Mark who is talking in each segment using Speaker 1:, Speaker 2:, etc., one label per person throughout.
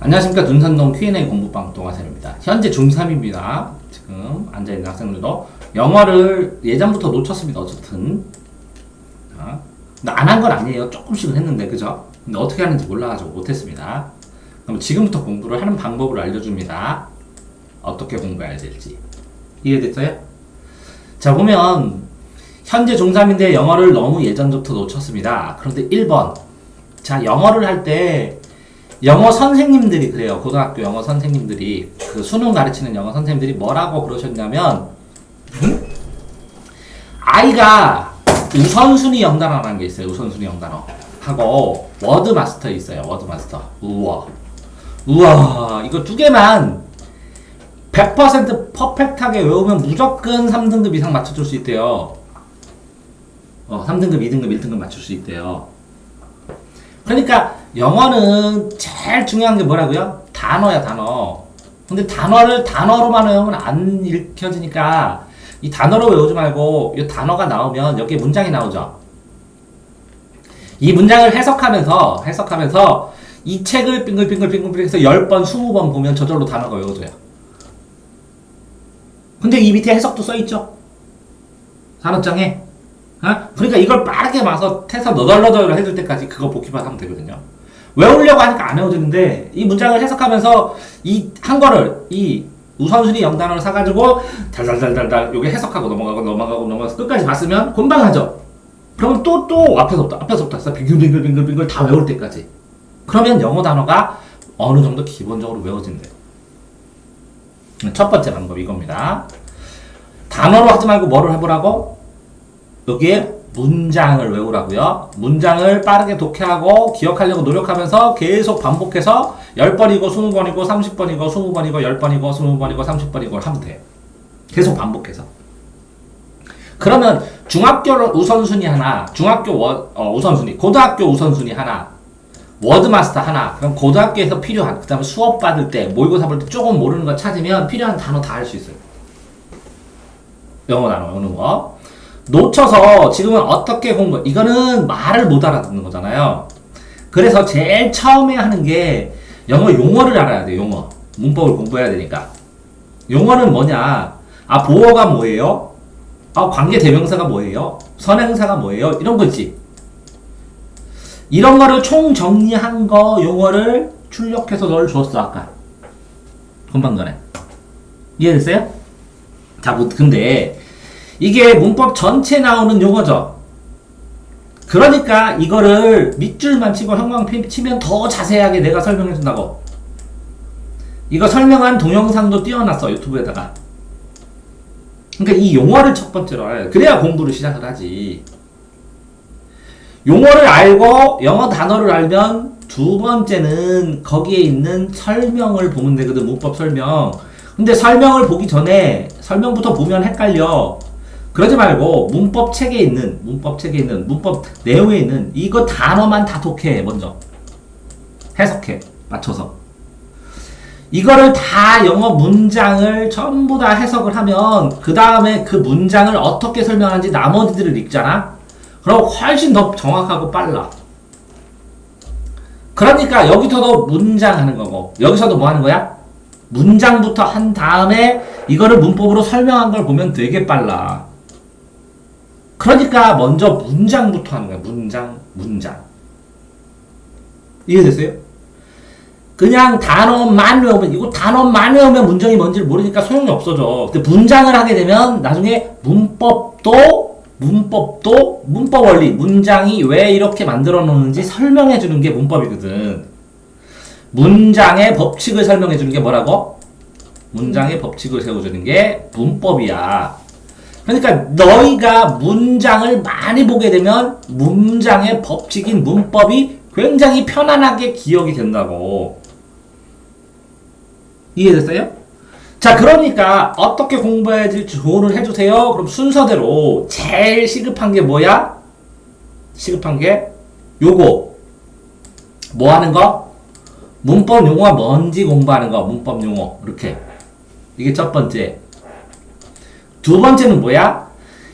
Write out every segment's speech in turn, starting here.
Speaker 1: 안녕하십니까 눈산동 Q&A 공부방 동아쌤입니다. 현재 중3입니다. 지금 앉아있는 학생들도 영어를 예전부터 놓쳤습니다. 어쨌든 안 한 건 아니에요. 조금씩은 했는데 그죠? 근데 어떻게 하는지 몰라가지고 못했습니다. 그럼 지금부터 공부를 하는 방법을 알려줍니다. 어떻게 공부해야 될지 이해됐어요? 자 보면 현재 중3인데 영어를 너무 예전부터 놓쳤습니다. 그런데 1번 자 영어를 할 때 영어 선생님들이 그래요. 고등학교 영어 선생님들이 그 수능 가르치는 영어 선생님들이 뭐라고 그러셨냐면 음? 아이가 우선순위 영단어라는 게 있어요. 우선순위 영단어 하고 워드 마스터 있어요. 워드 마스터 우와 우와 이거 두 개만 100% 퍼펙트하게 외우면 무조건 3등급 이상 맞춰줄 수 있대요. 어, 3등급, 2등급, 1등급 맞출 수 있대요. 그러니까 영어는 제일 중요한 게 뭐라고요? 단어야 단어. 근데 단어를 단어로만 외우면 안 읽혀지니까 이 단어로 외우지 말고 이 단어가 나오면 여기에 문장이 나오죠. 이 문장을 해석하면서 해석하면서 이 책을 빙글빙글빙글 해서 10번, 20번 보면 저절로 단어가 외워져요. 근데 이 밑에 해석도 써 있죠. 단어장에. 어? 그러니까 이걸 빠르게 봐서 태서 너덜너덜 해줄 때까지 그거 복기만 하면 되거든요. 외우려고 하니까 안 외워지는데 이 문장을 해석하면서 이 한 거를 이 우선순위 영단어를 사가지고 달달달달달 요게 해석하고 넘어가고 넘어가고 넘어가서 끝까지 봤으면 금방 하죠. 그러면 또 또 앞에서부터 앞에서부터 해서 빙글빙글빙글빙글 다 외울 때까지. 그러면 영어 단어가 어느 정도 기본적으로 외워진대요. 첫 번째 방법 이겁니다. 단어로 하지 말고 뭐를 해보라고? 여기에 문장을 외우라고요. 문장을 빠르게 독해하고 기억하려고 노력하면서 계속 반복해서 10번이고 20번이고 30번이고 20번이고 10번이고 20번이고 30번이고 하면 돼요. 계속 반복해서. 그러면 중학교 우선순위 하나, 중학교 워, 어, 우선순위, 고등학교 우선순위 하나, 워드마스터 하나, 그럼 고등학교에서 필요한, 그 다음에 수업 받을 때, 모의고사 볼 때 조금 모르는 거 찾으면 필요한 단어 다 할 수 있어요. 영어 단어, 거. 놓쳐서 지금은 어떻게 공부, 이거는 말을 못 알아듣는 거잖아요. 그래서 제일 처음에 하는 게 영어 용어를 알아야 돼요, 용어. 문법을 공부해야 되니까. 용어는 뭐냐? 아, 보어가 뭐예요? 아, 관계 대명사가 뭐예요? 선행사가 뭐예요? 이런 거지. 이런 거를 총 정리한 거 용어를 출력해서 널 줬어, 아까. 금방 전에. 이해됐어요? 자, 뭐, 근데 이게 문법 전체 나오는 용어죠. 그러니까 이거를 밑줄만 치고 형광 치면 더 자세하게 내가 설명해 준다고. 이거 설명한 동영상도 띄워놨어 유튜브에다가. 그러니까 이 용어를 첫 번째로 알아야 돼. 그래야 공부를 시작을 하지. 용어를 알고 영어 단어를 알면 두 번째는 거기에 있는 설명을 보면 되거든 문법 설명. 근데 설명을 보기 전에 설명부터 보면 헷갈려. 그러지 말고 문법 책에 있는 문법 책에 있는 문법 내용에 있는 이거 단어만 다 독해 먼저. 해석해 맞춰서. 이거를 다 영어 문장을 전부 다 해석을 하면 그 다음에 그 문장을 어떻게 설명하는지 나머지들을 읽잖아? 그럼 훨씬 더 정확하고 빨라. 그러니까 여기서도 문장 하는 거고 여기서도 뭐 하는 거야? 문장부터 한 다음에 이거를 문법으로 설명한 걸 보면 되게 빨라 그러니까 먼저 문장부터 하는 거야. 문장, 문장. 이해됐어요? 그냥 단어만 외우면, 이거 단어만 외우면 문장이 뭔지를 모르니까 소용이 없어져. 근데 문장을 하게 되면 나중에 문법도, 문법도, 문법 원리, 문장이 왜 이렇게 만들어 놓는지 설명해 주는 게 문법이거든. 문장의 법칙을 설명해 주는 게 뭐라고? 문장의 법칙을 세워주는 게 문법이야. 그러니까 너희가 문장을 많이 보게 되면 문장의 법칙인 문법이 굉장히 편안하게 기억이 된다고. 이해됐어요? 자, 그러니까 어떻게 공부해야 될지 조언을 해주세요. 그럼 순서대로 제일 시급한 게 뭐야? 시급한 게 요거. 뭐 하는 거? 문법 용어가 뭔지 공부하는 거. 문법 용어. 이렇게. 이게 첫 번째. 두 번째는 뭐야?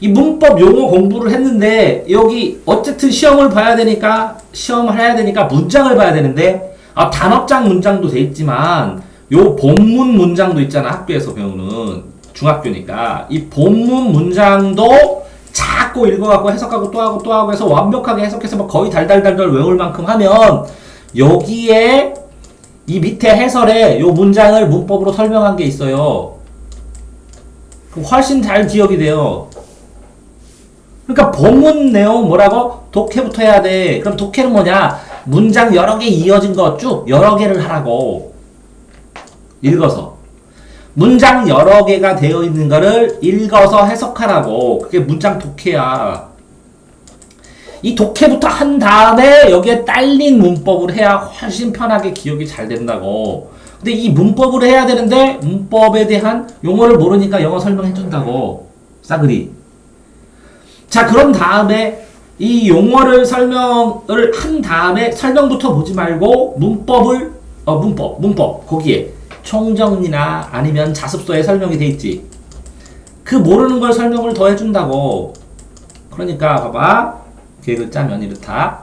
Speaker 1: 이 문법 용어 공부를 했는데 여기 어쨌든 시험을 봐야 되니까 시험을 해야 되니까 문장을 봐야 되는데 아, 단업장 문장도 돼 있지만 요 본문 문장도 있잖아. 학교에서 배우는 중학교니까 이 본문 문장도 자꾸 읽어갖고 해석하고 또 하고 또 하고 해서 완벽하게 해석해서 막 거의 달달달달 외울 만큼 하면 여기에 이 밑에 해설에 요 문장을 문법으로 설명한 게 있어요. 그럼 훨씬 잘 기억이 돼요. 그러니까 본문 내용 뭐라고? 독해부터 해야 돼. 그럼 독해는 뭐냐? 문장 여러 개 이어진 거 쭉 여러 개를 하라고. 읽어서. 문장 여러 개가 되어 있는 거를 읽어서 해석하라고. 그게 문장 독해야. 이 독해부터 한 다음에 여기에 딸린 문법을 해야 훨씬 편하게 기억이 잘 된다고. 근데 이 문법으로 해야 되는데 문법에 대한 용어를 모르니까 영어 설명해 준다고. 싸그리. 자, 그런 다음에 이 용어를 설명을 한 다음에 설명부터 보지 말고 문법을 어 문법 문법 거기에 총정리나 아니면 자습서에 설명이 돼 있지. 그 모르는 걸 설명을 더 해준다고. 그러니까 봐봐 계획을 짜면 이렇다.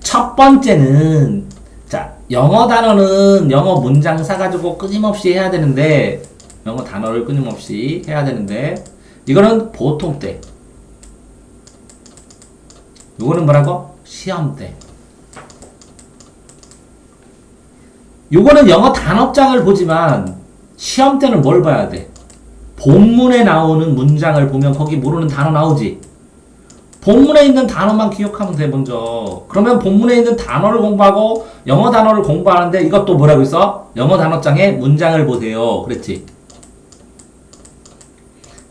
Speaker 1: 첫 번째는 자 영어 단어는 영어 문장 사가지고 끊임없이 해야 되는데 영어 단어를 끊임없이 해야 되는데 이거는 보통 때. 요거는 뭐라고? 시험 때. 요거는 영어 단어장을 보지만 시험 때는 뭘 봐야 돼? 본문에 나오는 문장을 보면 거기 모르는 단어 나오지. 본문에 있는 단어만 기억하면 돼 먼저. 그러면 본문에 있는 단어를 공부하고 영어 단어를 공부하는데 이것도 뭐라고 있어? 영어 단어장에 문장을 보세요. 그랬지.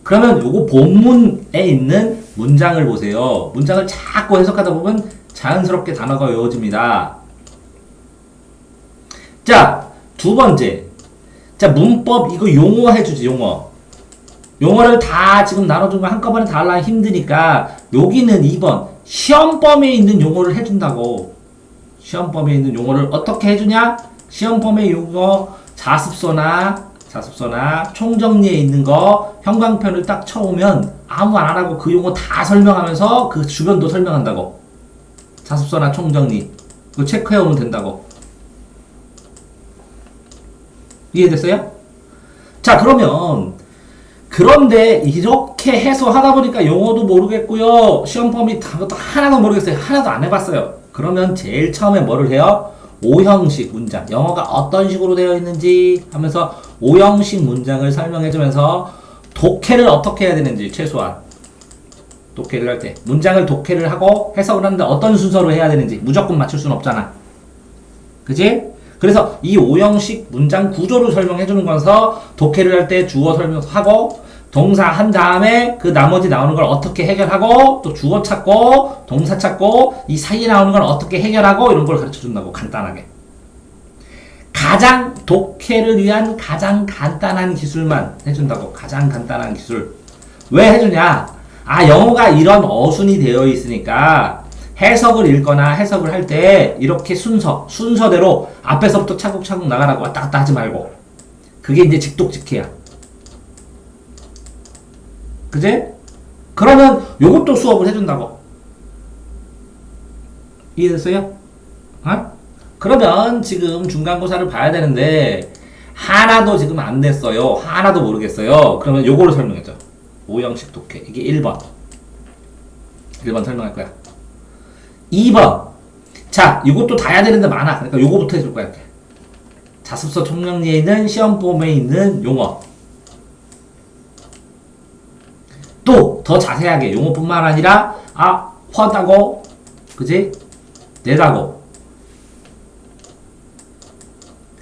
Speaker 1: 그러면 요거 본문에 있는 문장을 보세요. 문장을 자꾸 해석하다 보면 자연스럽게 단어가 외워집니다. 자, 두 번째. 자, 문법 이거 용어 해주지, 용어. 용어를 다 지금 나눠준 거 한꺼번에 다 하려면 힘드니까 여기는 2번 시험 범위에 있는 용어를 해준다고. 시험 범위에 있는 용어를 어떻게 해주냐? 시험 범위의 용어 자습서나 자습서나 총정리에 있는 거 형광펜을 딱 쳐오면 아무 말안 하고 그 용어 다 설명하면서 그 주변도 설명한다고. 자습서나 총정리. 그거 체크해 오면 된다고. 이해됐어요? 자, 그러면 그런데 이렇게 해서 하다 보니까 영어도 모르겠고요. 시험 범위 다 것도 하나도 모르겠어요. 하나도 안 해봤어요. 그러면 제일 처음에 뭐를 해요? 오형식 문장. 영어가 어떤 식으로 되어 있는지 하면서 오형식 문장을 설명해주면서 독해를 어떻게 해야 되는지 최소한 독해를 할 때 문장을 독해를 하고 해석을 하는데 어떤 순서로 해야 되는지 무조건 맞출 수는 없잖아. 그지? 그래서 이 오형식 문장 구조를 설명해 주는 거서 독해를 할 때 주어 설명하고 동사 한 다음에 그 나머지 나오는 걸 어떻게 해결하고 또 주어 찾고 동사 찾고 이 사이에 나오는 걸 어떻게 해결하고 이런 걸 가르쳐 준다고 간단하게. 가장 독해를 위한 가장 간단한 기술만 해준다고. 가장 간단한 기술. 왜 해주냐? 아 영어가 이런 어순이 되어 있으니까 해석을 읽거나 해석을 할 때 이렇게 순서 순서대로 앞에서부터 차곡차곡 나가라고 왔다 갔다 하지 말고. 그게 이제 직독직해야 그제 그러면 요것도 수업을 해준다고 이해됐어요? 어? 그러면 지금 중간고사를 봐야 되는데 하나도 지금 안 됐어요. 하나도 모르겠어요. 그러면 요거를 설명해줘. 오형식 독해. 이게 1번. 1번 설명할 거야. 2번. 자, 이것도 다 해야 되는데 많아. 그러니까 요거부터 해줄 거야. 이렇게. 자습서 총정리에 있는 시험범에 있는 용어. 또 더 자세하게 용어뿐만 아니라 아, 화다고 그지? 내다고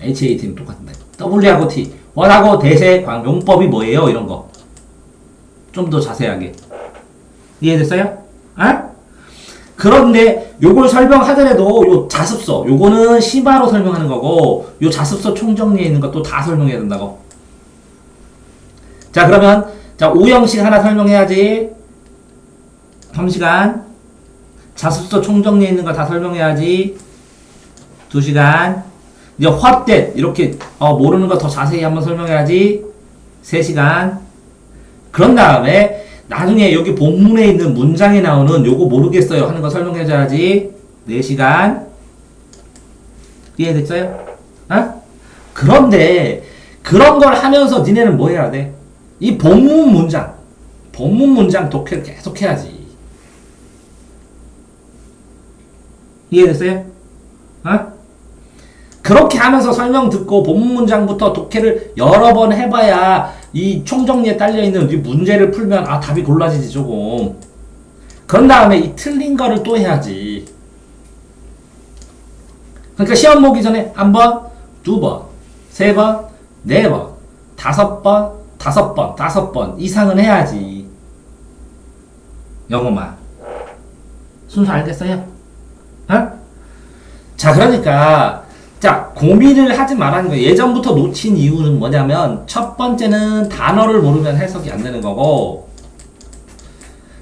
Speaker 1: HAT는 똑같은데. W하고 T. 원하고 대세 광 용법이 뭐예요? 이런 거. 좀 더 자세하게. 이해됐어요? 아? 그런데 요걸 설명하더라도 요 자습서 요거는 심화로 설명하는 거고 요 자습서 총정리에 있는 것도 다 설명해야 된다고. 자 그러면 자 오형식 하나 설명해야지. 3시간. 자습서 총정리에 있는 거다 설명해야지. 2시간. 이제 what 이렇게 어, 모르는 거 더 자세히 한번 설명해야지 3시간 그런 다음에 나중에 여기 본문에 있는 문장에 나오는 요거 모르겠어요 하는 거 설명해줘야지 4시간 이해됐어요? 어? 그런데 그런 걸 하면서 니네는 뭐 해야 돼? 이 본문 문장, 본문 문장 독해를 계속 해야지. 이해됐어요? 어? 그렇게 하면서 설명 듣고 본문 문장부터 독해를 여러 번 해봐야 이 총정리에 딸려있는 이 문제를 풀면 아 답이 골라지지 조금 그런 다음에 이 틀린 거를 또 해야지 그러니까 시험 보기 전에 한 번, 두 번, 세 번, 네 번, 다섯 번, 다섯 번, 다섯 번 이상은 해야지 영어만 순서 알겠어요? 어? 자 그러니까 자 고민을 하지 말라는 거 예전부터 놓친 이유는 뭐냐면 첫 번째는 단어를 모르면 해석이 안 되는 거고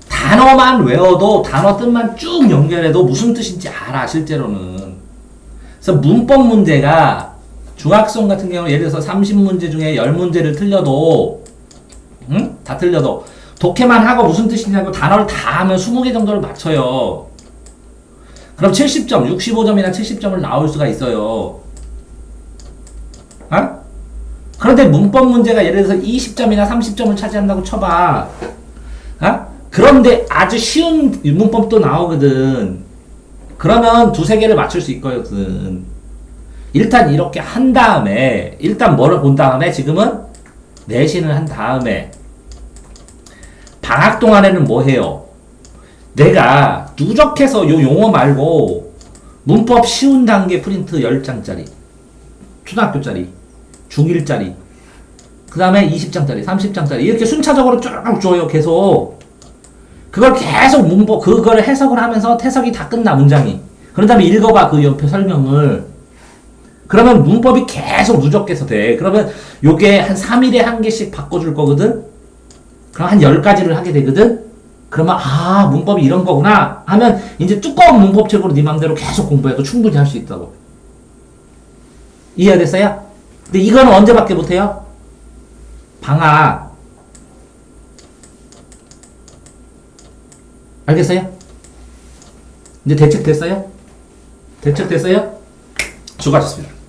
Speaker 1: 단어만 외워도 단어 뜻만 쭉 연결해도 무슨 뜻인지 알아 실제로는 그래서 문법 문제가 중학생 같은 경우 예를 들어서 30문제 중에 10문제를 틀려도 응? 다 틀려도 독해만 하고 무슨 뜻이냐고 단어를 다 하면 20개 정도를 맞춰요 그럼 70점, 65점이나 70점을 나올 수가 있어요. 어? 그런데 문법 문제가 예를 들어서 20점이나 30점을 차지한다고 쳐봐. 어? 그런데 아주 쉬운 문법도 나오거든. 그러면 두세 개를 맞출 수 있거든. 일단 이렇게 한 다음에, 일단 뭐를 본 다음에 지금은 내신을 한 다음에, 방학 동안에는 뭐 해요? 내가 누적해서 요 용어 말고 문법 쉬운 단계 프린트 10장짜리 초등학교짜리 중1짜리 그 다음에 20장짜리 30장짜리 이렇게 순차적으로 쭉 줘요 계속. 그걸 계속 문법 그걸 해석을 하면서 해석이 다 끝나 문장이. 그런 다음에 읽어봐 그 옆에 설명을 그러면 문법이 계속 누적해서 돼 그러면 요게 한 3일에 한 개씩 바꿔줄 거거든 그럼 한 10가지를 하게 되거든 그러면 아 문법이 이런 거구나 하면 이제 두꺼운 문법책으로 네 맘대로 계속 공부해도 충분히 할 수 있다고 이해됐어요? 근데 이거는 언제밖에 못해요? 방학 알겠어요? 이제 대책 됐어요? 대책 됐어요? 수고하셨습니다